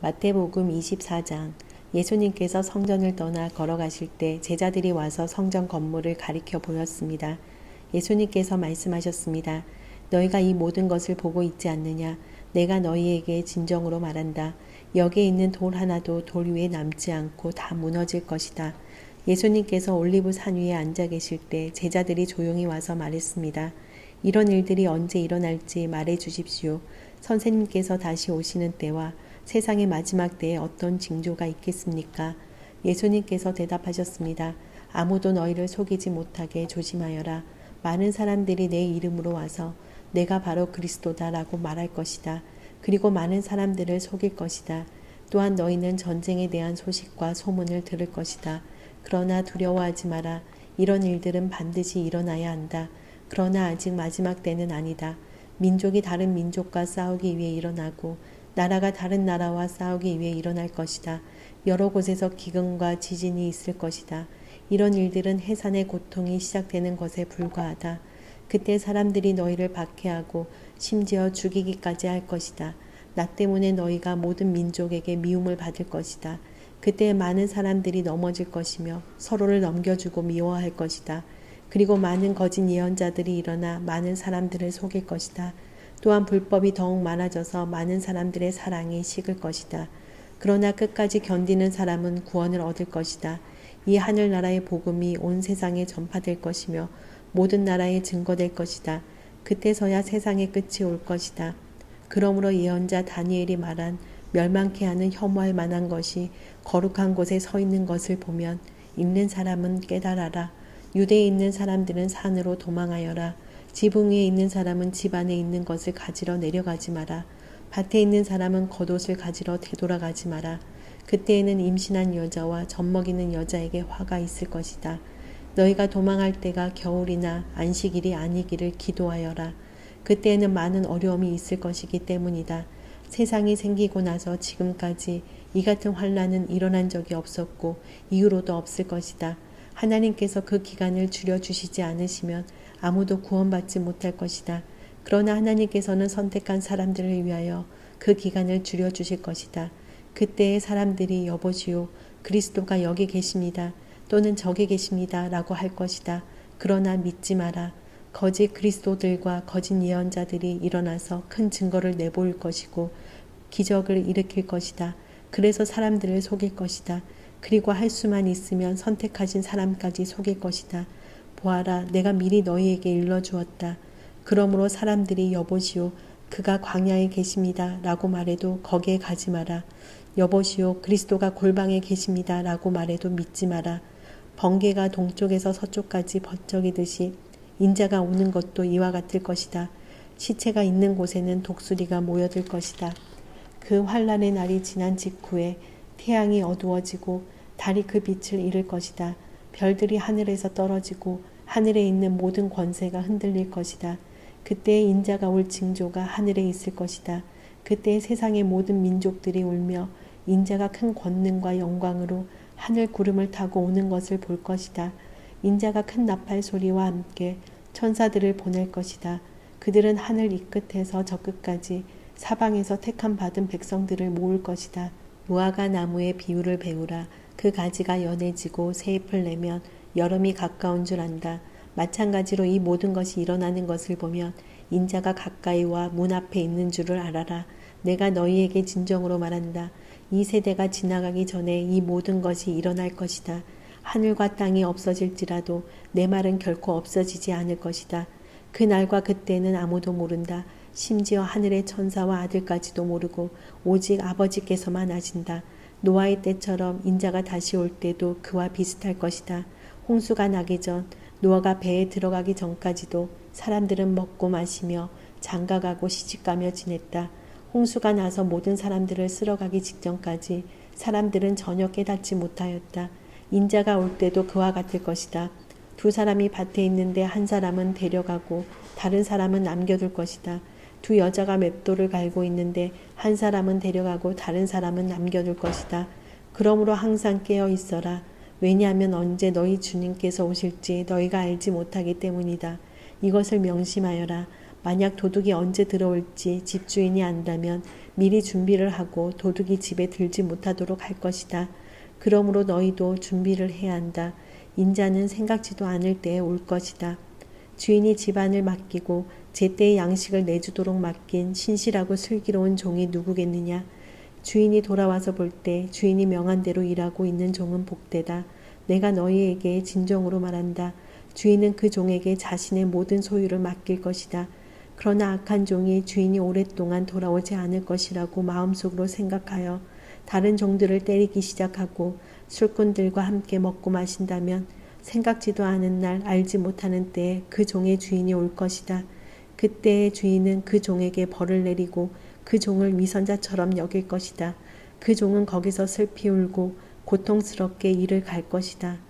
마태복음 24장 예수님께서 성전을 떠나 걸어가실 때 제자들이 와서 성전 건물을 가리켜 보였습니다. 예수님께서 말씀하셨습니다. 너희가 이 모든 것을 보고 있지 않느냐? 내가 너희에게 진정으로 말한다. 여기에 있는 돌 하나도 돌 위에 남지 않고 다 무너질 것이다. 예수님께서 올리브 산 위에 앉아 계실 때 제자들이 조용히 와서 말했습니다. 이런 일들이 언제 일어날지 말해 주십시오. 선생님께서 다시 오시는 때와 세상의 마지막 때에 어떤 징조가 있겠습니까? 예수님께서 대답하셨습니다. 아무도 너희를 속이지 못하게 조심하여라. 많은 사람들이 내 이름으로 와서 내가 바로 그리스도다라고 말할 것이다. 그리고 많은 사람들을 속일 것이다. 또한 너희는 전쟁에 대한 소식과 소문을 들을 것이다. 그러나 두려워하지 마라. 이런 일들은 반드시 일어나야 한다. 그러나 아직 마지막 때는 아니다. 민족이 다른 민족과 싸우기 위해 일어나고 나라가 다른 나라와 싸우기 위해 일어날 것이다. 여러 곳에서 기근과 지진이 있을 것이다. 이런 일들은 해산의 고통이 시작되는 것에 불과하다. 그때 사람들이 너희를 박해하고 심지어 죽이기까지 할 것이다. 나 때문에 너희가 모든 민족에게 미움을 받을 것이다. 그때 많은 사람들이 넘어질 것이며 서로를 넘겨주고 미워할 것이다. 그리고 많은 거짓 예언자들이 일어나 많은 사람들을 속일 것이다. 또한 불법이 더욱 많아져서 많은 사람들의 사랑이 식을 것이다. 그러나 끝까지 견디는 사람은 구원을 얻을 것이다. 이 하늘나라의 복음이 온 세상에 전파될 것이며 모든 나라에 증거될 것이다. 그때서야 세상의 끝이 올 것이다. 그러므로 예언자 다니엘이 말한 멸망케 하는 혐오할 만한 것이 거룩한 곳에 서 있는 것을 보면 읽는 사람은 깨달아라. 유대에 있는 사람들은 산으로 도망하여라. 지붕 위에 있는 사람은 집 안에 있는 것을 가지러 내려가지 마라. 밭에 있는 사람은 겉옷을 가지러 되돌아가지 마라. 그때에는 임신한 여자와 젖먹이는 여자에게 화가 있을 것이다. 너희가 도망할 때가 겨울이나 안식일이 아니기를 기도하여라. 그때에는 많은 어려움이 있을 것이기 때문이다. 세상이 생기고 나서 지금까지 이 같은 환란은 일어난 적이 없었고 이후로도 없을 것이다. 하나님께서 그 기간을 줄여주시지 않으시면 아무도 구원받지 못할 것이다. 그러나 하나님께서는 선택한 사람들을 위하여 그 기간을 줄여주실 것이다. 그때의 사람들이 여보시오, 그리스도가 여기 계십니다. 또는 저기 계십니다. 라고 할 것이다. 그러나 믿지 마라. 거짓 그리스도들과 거짓 예언자들이 일어나서 큰 증거를 내보일 것이고 기적을 일으킬 것이다. 그래서 사람들을 속일 것이다. 그리고 할 수만 있으면 선택하신 사람까지 속일 것이다. 보아라, 내가 미리 너희에게 일러주었다. 그러므로 사람들이 여보시오, 그가 광야에 계십니다. 라고 말해도 거기에 가지 마라. 여보시오, 그리스도가 골방에 계십니다. 라고 말해도 믿지 마라. 번개가 동쪽에서 서쪽까지 번쩍이듯이 인자가 오는 것도 이와 같을 것이다. 시체가 있는 곳에는 독수리가 모여들 것이다. 그 환란의 날이 지난 직후에 태양이 어두워지고 달이 그 빛을 잃을 것이다. 별들이 하늘에서 떨어지고 하늘에 있는 모든 권세가 흔들릴 것이다. 그때 인자가 올 징조가 하늘에 있을 것이다. 그때 세상의 모든 민족들이 울며 인자가 큰 권능과 영광으로 하늘 구름을 타고 오는 것을 볼 것이다. 인자가 큰 나팔 소리와 함께 천사들을 보낼 것이다. 그들은 하늘 이 끝에서 저 끝까지 사방에서 택함 받은 백성들을 모을 것이다. 무화과 나무의 비유를 배우라. 그 가지가 연해지고 새잎을 내면 여름이 가까운 줄 안다. 마찬가지로 이 모든 것이 일어나는 것을 보면 인자가 가까이 와 문 앞에 있는 줄을 알아라. 내가 너희에게 진정으로 말한다. 이 세대가 지나가기 전에 이 모든 것이 일어날 것이다. 하늘과 땅이 없어질지라도 내 말은 결코 없어지지 않을 것이다. 그 날과 그때는 아무도 모른다. 심지어 하늘의 천사와 아들까지도 모르고 오직 아버지께서만 아신다. 노아의 때처럼 인자가 다시 올 때도 그와 비슷할 것이다. 홍수가 나기 전 노아가 배에 들어가기 전까지도 사람들은 먹고 마시며 장가가고 시집가며 지냈다. 홍수가 나서 모든 사람들을 쓸어가기 직전까지 사람들은 전혀 깨닫지 못하였다. 인자가 올 때도 그와 같을 것이다. 두 사람이 밭에 있는데 한 사람은 데려가고 다른 사람은 남겨둘 것이다. 두 여자가 맵돌을 갈고 있는데 한 사람은 데려가고 다른 사람은 남겨둘 것이다. 그러므로 항상 깨어 있어라. 왜냐하면 언제 너희 주님께서 오실지 너희가 알지 못하기 때문이다. 이것을 명심하여라. 만약 도둑이 언제 들어올지 집주인이 안다면 미리 준비를 하고 도둑이 집에 들지 못하도록 할 것이다. 그러므로 너희도 준비를 해야 한다. 인자는 생각지도 않을 때에 올 것이다. 주인이 집안을 맡기고 제때의 양식을 내주도록 맡긴 신실하고 슬기로운 종이 누구겠느냐? 주인이 돌아와서 볼 때 주인이 명한 대로 일하고 있는 종은 복되다. 내가 너희에게 진정으로 말한다. 주인은 그 종에게 자신의 모든 소유를 맡길 것이다. 그러나 악한 종이 주인이 오랫동안 돌아오지 않을 것이라고 마음속으로 생각하여 다른 종들을 때리기 시작하고 술꾼들과 함께 먹고 마신다면 생각지도 않은 날 알지 못하는 때에 그 종의 주인이 올 것이다. 그때의 주인은 그 종에게 벌을 내리고 그 종을 위선자처럼 여길 것이다. 그 종은 거기서 슬피 울고 고통스럽게 일을 갈 것이다.